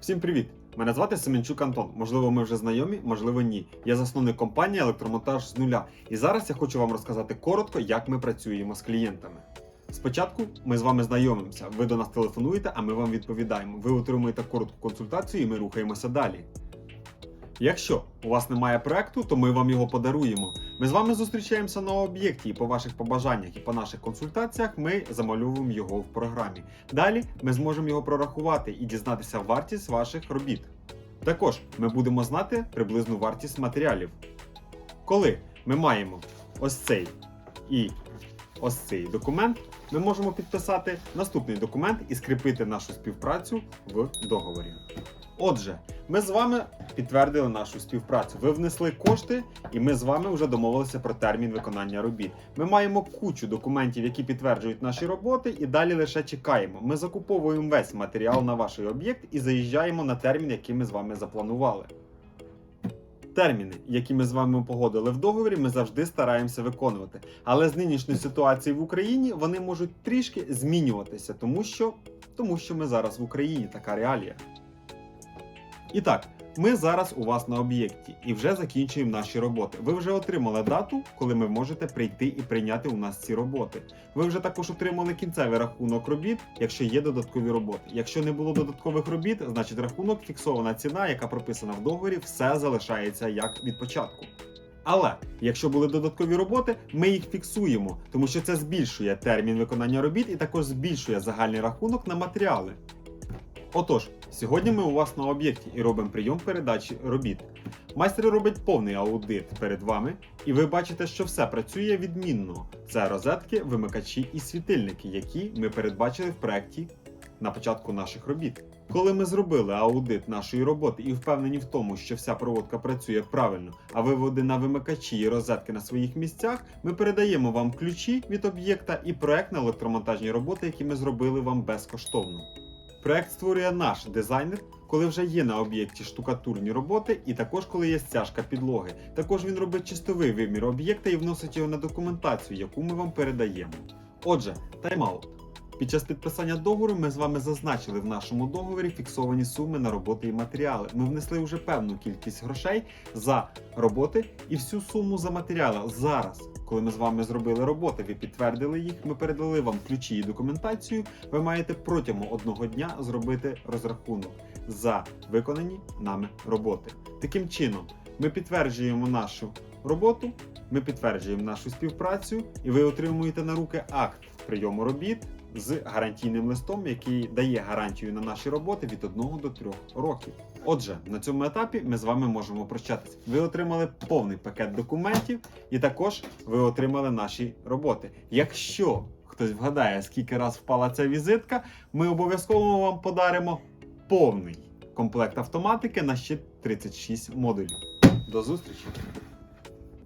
Всім привіт! Мене звати Семенчук Антон. Можливо, ми вже знайомі, можливо, ні. Я засновник компанії Електромонтаж з нуля. І зараз я хочу вам розказати коротко, як ми працюємо з клієнтами. Спочатку ми з вами знайомимося. Ви до нас телефонуєте, а ми вам відповідаємо. Ви отримуєте коротку консультацію, і ми рухаємося далі. Якщо у вас немає проекту, то ми вам його подаруємо. Ми з вами зустрічаємося на об'єкті і по ваших побажаннях і по наших консультаціях ми замальовуємо його в програмі. Далі ми зможемо його прорахувати і дізнатися вартість ваших робіт. Також ми будемо знати приблизну вартість матеріалів. Коли ми маємо ось цей і ось цей документ, ми можемо підписати наступний документ і скріпити нашу співпрацю в договорі. Отже, ми з вами підтвердили нашу співпрацю. Ви внесли кошти, і ми з вами вже домовилися про термін виконання робіт. Ми маємо кучу документів, які підтверджують наші роботи, і далі лише чекаємо. Ми закуповуємо весь матеріал на ваш об'єкт і заїжджаємо на термін, який ми з вами запланували. Терміни, які ми з вами погодили в договорі, ми завжди стараємося виконувати. Але з нинішньої ситуації в Україні вони можуть трішки змінюватися, тому що, тому що ми зараз в Україні така реалія. І так, ми зараз у вас на об'єкті і вже закінчуємо наші роботи. Ви вже отримали дату, коли ви можете прийти і прийняти у нас ці роботи. Ви вже також отримали кінцевий рахунок робіт, якщо є додаткові роботи. Якщо не було додаткових робіт, значить рахунок фіксована ціна, яка прописана в договорі, все залишається як від початку. Але якщо були додаткові роботи, ми їх фіксуємо, тому що це збільшує термін виконання робіт і також збільшує загальний рахунок на матеріали. Отож, сьогодні ми у вас на об'єкті і робимо прийом передачі робіт. Майстер робить повний аудит перед вами, і ви бачите, що все працює відмінно. Це розетки, вимикачі і світильники, які ми передбачили в проєкті на початку наших робіт. Коли ми зробили аудит нашої роботи і впевнені в тому, що вся проводка працює правильно, а виводи на вимикачі і розетки на своїх місцях, ми передаємо вам ключі від об'єкта і проект на електромонтажні роботи, які ми зробили вам безкоштовно. Проект створює наш дизайнер, коли вже є на об'єкті штукатурні роботи, і також коли є стяжка підлоги. Також він робить чистовий вимір об'єкта і вносить його на документацію, яку ми вам передаємо. Отже, тайм-аут. Під час підписання договору ми з вами зазначили в нашому договорі фіксовані суми на роботи і матеріали. Ми внесли вже певну кількість грошей за роботи і всю суму за матеріали. Зараз, коли ми з вами зробили роботи, ви підтвердили їх, ми передали вам ключі і документацію. Ви маєте протягом одного дня зробити розрахунок за виконані нами роботи. Таким чином, ми підтверджуємо нашу роботу, ми підтверджуємо нашу співпрацю, і ви отримуєте на руки акт прийому робіт з гарантійним листом, який дає гарантію на наші роботи від 1 до 3 років. Отже, на цьому етапі ми з вами можемо прощатися. Ви отримали повний пакет документів, і також ви отримали наші роботи. Якщо хтось вгадає, скільки раз впала ця візитка, ми обов'язково вам подаримо повний комплект автоматики на ще 36 модулів. До зустрічі!